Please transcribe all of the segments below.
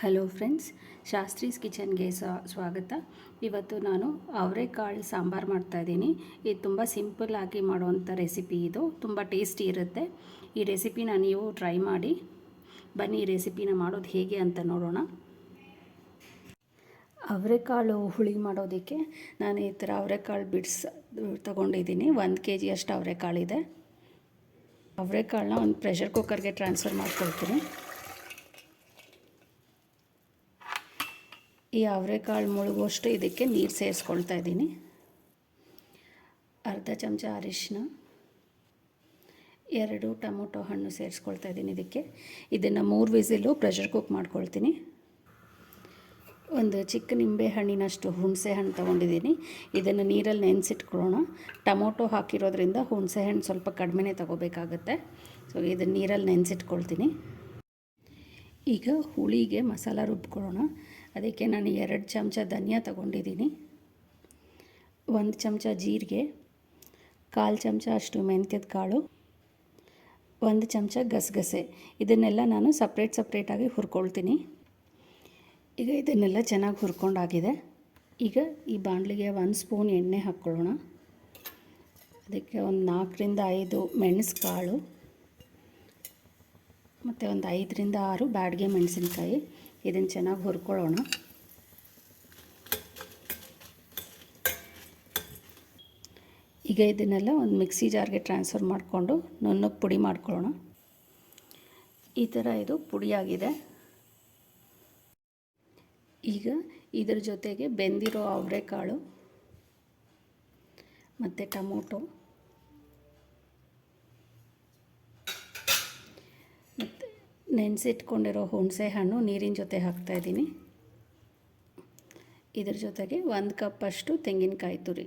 Hello friends Shastri's ಕಿಚನ್ಗೆ ಸ್ವಾಗತ. ಇವತ್ತು ನಾನು ಅವರೆಕಾಳು ಸಾಂಬಾರು ಮಾಡ್ತಾಯಿದ್ದೀನಿ ಇದು ತುಂಬ ಆಗಿ ಮಾಡುವಂಥ ರೆಸಿಪಿ ಇದು. ತುಂಬ ಟೇಸ್ಟಿ ಇರುತ್ತೆ. ಈ ರೆಸಿಪಿನ ನೀವು ಟ್ರೈ ಮಾಡಿ. ಬನ್ನಿ ಈ ರೆಸಿಪಿನ ಮಾಡೋದು ಹೇಗೆ ಅಂತ ನೋಡೋಣ. ಅವರೆಕಾಳು ಹುಳಿ ಮಾಡೋದಕ್ಕೆ ನಾನು ಈ ಥರ ಅವರೆಕಾಳು ಬಿಡ್ಸ್ ತೊಗೊಂಡಿದ್ದೀನಿ. ಒಂದು ಕೆ ಜಿಯಷ್ಟು ಅವರೆಕಾಳಿದೆ ಅವರೆಕಾಳನ್ನ ಒಂದು ಪ್ರೆಷರ್ ಕುಕ್ಕರ್ಗೆ ಟ್ರಾನ್ಸ್ಫರ್ ಮಾಡ್ಕೊಳ್ತೀನಿ. ಈ ಅವರೆಕಾಳು ಮುಳುಗುವಷ್ಟು ಇದಕ್ಕೆ ನೀರು ಸೇರಿಸ್ಕೊಳ್ತಾ ಇದ್ದೀನಿ. ಅರ್ಧ ಚಮಚ ಅರಿಶಿನ ಎರಡು ಟೊಮೊಟೊ ಹಣ್ಣು ಸೇರಿಸ್ಕೊಳ್ತಾ ಇದ್ದೀನಿ ಇದಕ್ಕೆ. ಇದನ್ನು ಮೂರು ವಿಸಿಲು ಪ್ರೆಷರ್ ಕುಕ್ ಮಾಡ್ಕೊಳ್ತೀನಿ. ಒಂದು ಚಿಕ್ಕ ನಿಂಬೆ ಹಣ್ಣಿನಷ್ಟು ಹುಣಸೆ ಹಣ್ಣು ತೊಗೊಂಡಿದ್ದೀನಿ. ಇದನ್ನು ನೀರಲ್ಲಿ ನೆನೆಸಿಟ್ಕೊಳ್ಳೋಣ. ಟೊಮೊಟೊ ಹಾಕಿರೋದ್ರಿಂದ ಹುಣಸೆ ಹಣ್ಣು ಸ್ವಲ್ಪ ಕಡಿಮೆನೇ ತೊಗೋಬೇಕಾಗತ್ತೆ. ಸೊ ಇದನ್ನು ನೀರಲ್ಲಿ ನೆನೆಸಿಟ್ಕೊಳ್ತೀನಿ. ಈಗ ಹುಳಿಗೆ ಮಸಾಲ ರುಬ್ಕೊಳ್ಳೋಣ. ಅದಕ್ಕೆ ನಾನು ಎರಡು ಚಮಚ ಧನಿಯಾ ತಗೊಂಡಿದ್ದೀನಿ. ಒಂದು ಚಮಚ ಜೀರಿಗೆ, ಕಾಲು ಚಮಚ ಅಷ್ಟು ಮೆಂತ್ಯದ ಕಾಳು, ಒಂದು ಚಮಚ ಗಸಗಸೆ. ಇದನ್ನೆಲ್ಲ ನಾನು ಸಪ್ರೇಟ್ ಸಪ್ರೇಟಾಗಿ ಹುರ್ಕೊಳ್ತೀನಿ. ಈಗ ಇದನ್ನೆಲ್ಲ ಚೆನ್ನಾಗಿ ಹುರ್ಕೊಂಡಾಗಿದೆ. ಈಗ ಈ ಬಾಣಲಿಗೆ ಒಂದು ಸ್ಪೂನ್ ಎಣ್ಣೆ ಹಾಕ್ಕೊಳ್ಳೋಣ. ಅದಕ್ಕೆ ಒಂದು ನಾಲ್ಕರಿಂದ ಐದು ಮೆಣಸು ಕಾಳು ಮತ್ತು ಒಂದು ಐದರಿಂದ ಆರು ಬ್ಯಾಡಿಗೆ ಮೆಣಸಿನ್ಕಾಯಿ. ಇದನ್ನು ಚೆನ್ನಾಗಿ ಹುರ್ಕೊಳ್ಳೋಣ. ಈಗ ಇದನ್ನೆಲ್ಲ ಒಂದು ಮಿಕ್ಸಿ ಜಾರ್ಗೆ ಟ್ರಾನ್ಸ್ಫರ್ ಮಾಡಿಕೊಂಡು ನುಣ್ಣಗೆ ಪುಡಿ ಮಾಡ್ಕೊಳ್ಳೋಣ. ಈ ಥರ ಇದು ಪುಡಿಯಾಗಿದೆ ಈಗ ಇದರ ಜೊತೆಗೆ ಬೆಂದಿರೋ ಅವರೆಕಾಳು ಮತ್ತು ಟೊಮೊಟೊ ನೆನೆಸಿಟ್ಕೊಂಡಿರೋ ಹುಣಸೆ ಹಣ್ಣು ನೀರಿನ ಜೊತೆ ಹಾಕ್ತಾಯಿದ್ದೀನಿ ಇದ್ರ ಜೊತೆಗೆ ಒಂದು ಕಪ್ಪಷ್ಟು ತೆಂಗಿನಕಾಯಿ ತುರಿ.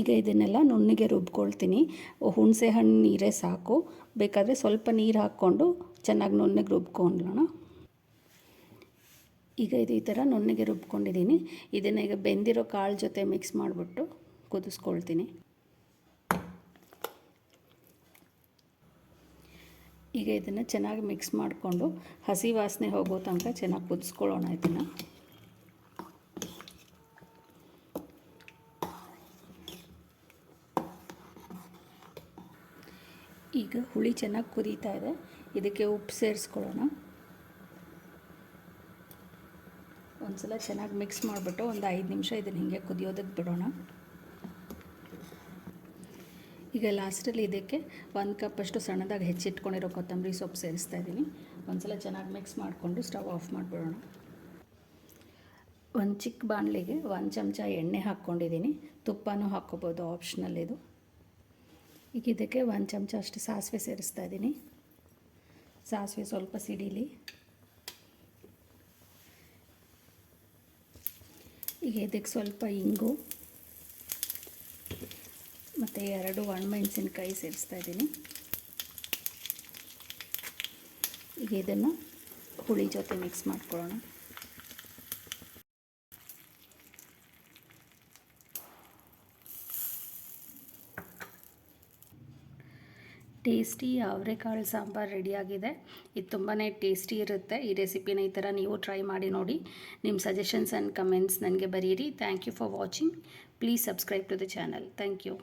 ಈಗ ಇದನ್ನೆಲ್ಲ ನುಣ್ಣಗೆ ರುಬ್ಕೊಳ್ತೀನಿ. ಹುಣಸೆ ಹಣ್ಣು ನೀರೇ ಸಾಕು. ಬೇಕಾದರೆ ಸ್ವಲ್ಪ ನೀರು ಹಾಕ್ಕೊಂಡು ಚೆನ್ನಾಗಿ ನುಣ್ಣಗೆ ರುಬ್ಕೊಳ್ಳೋಣ ಈಗ ಇದು ಈ ಥರ ನುಣ್ಣಗೆ ರುಬ್ಕೊಂಡಿದ್ದೀನಿ. ಇದನ್ನು ಈಗ ಬೆಂದಿರೋ ಕಾಳು ಜೊತೆ ಮಿಕ್ಸ್ ಮಾಡಿಬಿಟ್ಟು ಕುದಿಸ್ಕೊಳ್ತೀನಿ. ಈಗ ಇದನ್ನು ಚೆನ್ನಾಗಿ ಮಿಕ್ಸ್ ಮಾಡಿಕೊಂಡು ಹಸಿ ವಾಸನೆ ಹೋಗೋ ತನಕ ಚೆನ್ನಾಗಿ ಕುದಿಸ್ಕೊಳ್ಳೋಣ ಇದನ್ನು. ಈಗ ಹುಳಿ ಚೆನ್ನಾಗಿ ಕುದೀತಾ ಇದೆ. ಇದಕ್ಕೆ ಉಪ್ಪು ಸೇರಿಸ್ಕೊಳ್ಳೋಣ. ಒಂದ್ಸಲ ಚೆನ್ನಾಗಿ ಮಿಕ್ಸ್ ಮಾಡಿಬಿಟ್ಟು ಒಂದು ಐದು ನಿಮಿಷ ಇದನ್ನು ಹೀಗೆ ಕುದಿಯೋದಕ್ಕೆ ಬಿಡೋಣ. ಈಗ ಲಾಸ್ಟಲ್ಲಿ ಇದಕ್ಕೆ ಒಂದು ಕಪ್ಪಷ್ಟು ಸಣ್ಣದಾಗಿ ಹೆಚ್ಚಿಟ್ಕೊಂಡಿರೋ ಕೊತ್ತಂಬರಿ ಸೊಪ್ಪು ಸೇರಿಸ್ತಾ ಇದ್ದೀನಿ. ಒಂದ್ಸಲ ಚೆನ್ನಾಗಿ ಮಿಕ್ಸ್ ಮಾಡಿಕೊಂಡು ಸ್ಟವ್ ಆಫ್ ಮಾಡಿಬಿಡೋಣ. ಒಂದು ಚಿಕ್ಕ ಬಾಣಲಿಗೆ ಒಂದು ಚಮಚ ಎಣ್ಣೆ ಹಾಕ್ಕೊಂಡಿದ್ದೀನಿ. ತುಪ್ಪನೂ ಹಾಕ್ಕೋಬೋದು ಆಪ್ಷನಲ್ ಇದು. ಈಗ ಇದಕ್ಕೆ ಒಂದು ಚಮಚ ಅಷ್ಟು ಸಾಸಿವೆ ಸೇರಿಸ್ತಾ ಇದ್ದೀನಿ. ಸಾಸಿವೆ ಸ್ವಲ್ಪ ಸಿಡಿಲಿ. ಈಗ ಇದಕ್ಕೆ ಸ್ವಲ್ಪ ಇಂಗು. ಮತ್ತು ಎರಡು ಒಣಮೆಣಸಿನ್ಕಾಯಿ ಸೇರಿಸ್ತಾ ಇದ್ದೀನಿ. ಈಗ ಇದನ್ನು ಹುಳಿ ಜೊತೆ ಮಿಕ್ಸ್ ಮಾಡ್ಕೊಳ್ಳೋಣ. ಟೇಸ್ಟಿ ಅವರೆಕಾಳು ಸಾಂಬಾರು ರೆಡಿಯಾಗಿದೆ. ಇದು ತುಂಬಾ ಟೇಸ್ಟಿ ಇರುತ್ತೆ. ಈ ರೆಸಿಪಿನ ಈ ಥರ ನೀವು ಟ್ರೈ ಮಾಡಿ ನೋಡಿ. ನಿಮ್ಮ ಸಜೆಷನ್ಸ್ ಆ್ಯಂಡ್ ಕಮೆಂಟ್ಸ್ ನನಗೆ ಬರೀರಿ. Thank you for watching please subscribe to the channel thank you